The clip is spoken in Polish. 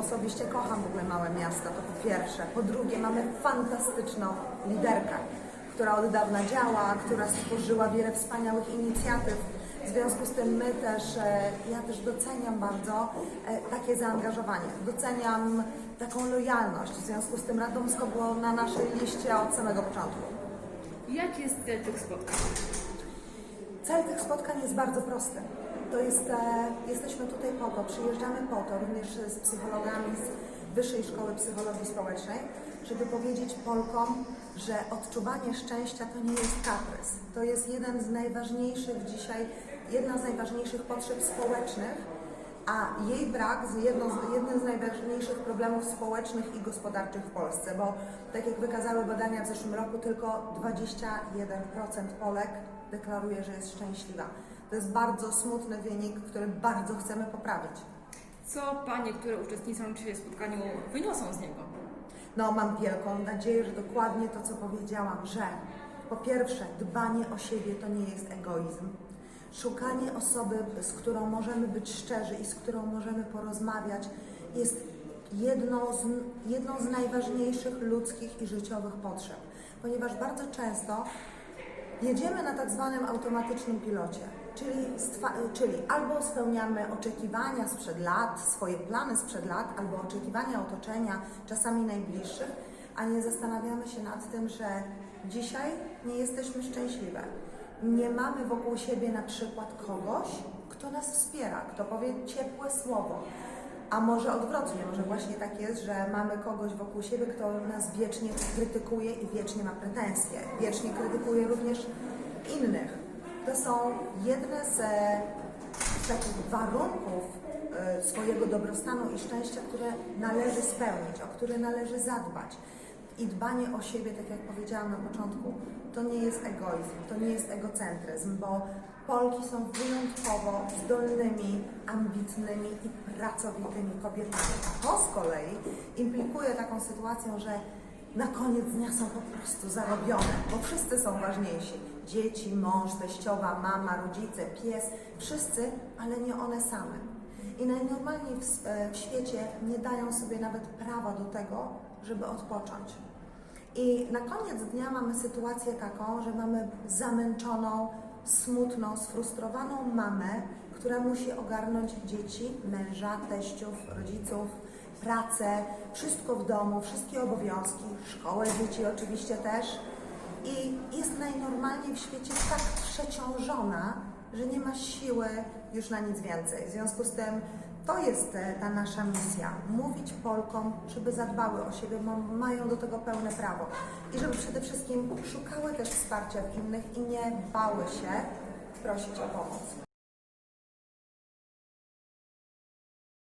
osobiście kocham w ogóle małe miasta, to po pierwsze. Po drugie, mamy fantastyczną liderkę, która od dawna działa, która stworzyła wiele wspaniałych inicjatyw. W związku z tym my też, e, ja też doceniam bardzo e, takie zaangażowanie, doceniam taką lojalność. W związku z tym Radomsko było na naszej liście od samego początku. Jaki jest cel tych spotkań? Cel tych spotkań jest bardzo prosty. To jest, e, jesteśmy tutaj po to, przyjeżdżamy po to, również z psychologami z Wyższej Szkoły Psychologii Społecznej, żeby powiedzieć Polkom, że odczuwanie szczęścia to nie jest kaprys. To jest jeden z najważniejszych dzisiaj, jedna z najważniejszych potrzeb społecznych, a jej brak z, jednym z najważniejszych problemów społecznych i gospodarczych w Polsce, bo tak jak wykazały badania w zeszłym roku, tylko 21% Polek deklaruje, że jest szczęśliwa. To jest bardzo smutny wynik, który bardzo chcemy poprawić. Co panie, które uczestniczą dzisiaj w spotkaniu, wyniosą z niego? No, mam wielką nadzieję, że dokładnie to, co powiedziałam, że po pierwsze, dbanie o siebie to nie jest egoizm. Szukanie osoby, z którą możemy być szczerzy i z którą możemy porozmawiać, jest jedną z, jedną z najważniejszych ludzkich i życiowych potrzeb, ponieważ bardzo często Jedziemy na tak zwanym automatycznym pilocie, czyli, czyli albo spełniamy oczekiwania sprzed lat, swoje plany sprzed lat, albo oczekiwania otoczenia, czasami najbliższych, a nie zastanawiamy się nad tym, że dzisiaj nie jesteśmy szczęśliwe. Nie mamy wokół siebie na przykład kogoś, kto nas wspiera, kto powie ciepłe słowo. A może odwrotnie, może właśnie tak jest, że mamy kogoś wokół siebie, kto nas wiecznie krytykuje i wiecznie ma pretensje. Wiecznie krytykuje również innych. To są jedne z, e, takich warunków e, swojego dobrostanu i szczęścia, które należy spełnić, o które należy zadbać. I dbanie o siebie, tak jak powiedziałam na początku, to nie jest egoizm, to nie jest egocentryzm, bo Polki są wyjątkowo zdolnymi, ambitnymi i pracowitymi kobietami. A to z kolei implikuje taką sytuację, że na koniec dnia są po prostu zarobione, bo wszyscy są ważniejsi. Dzieci, mąż, teściowa, mama, rodzice, pies, wszyscy, ale nie one same. I najnormalniej w, e, w świecie nie dają sobie nawet prawa do tego, żeby odpocząć. I na koniec dnia mamy sytuację taką, że mamy zamęczoną, smutną, sfrustrowaną mamę, która musi ogarnąć dzieci, męża, teściów, rodziców, pracę, wszystko w domu, wszystkie obowiązki, szkołę dzieci oczywiście też. I jest najnormalniej w świecie tak przeciążona, że nie ma siły już na nic więcej. W związku z tym to jest e, ta nasza misja. Mówić Polkom, żeby zadbały o siebie, bo mają do tego pełne prawo. I żeby przede wszystkim szukały też wsparcia w innych i nie bały się prosić o pomoc.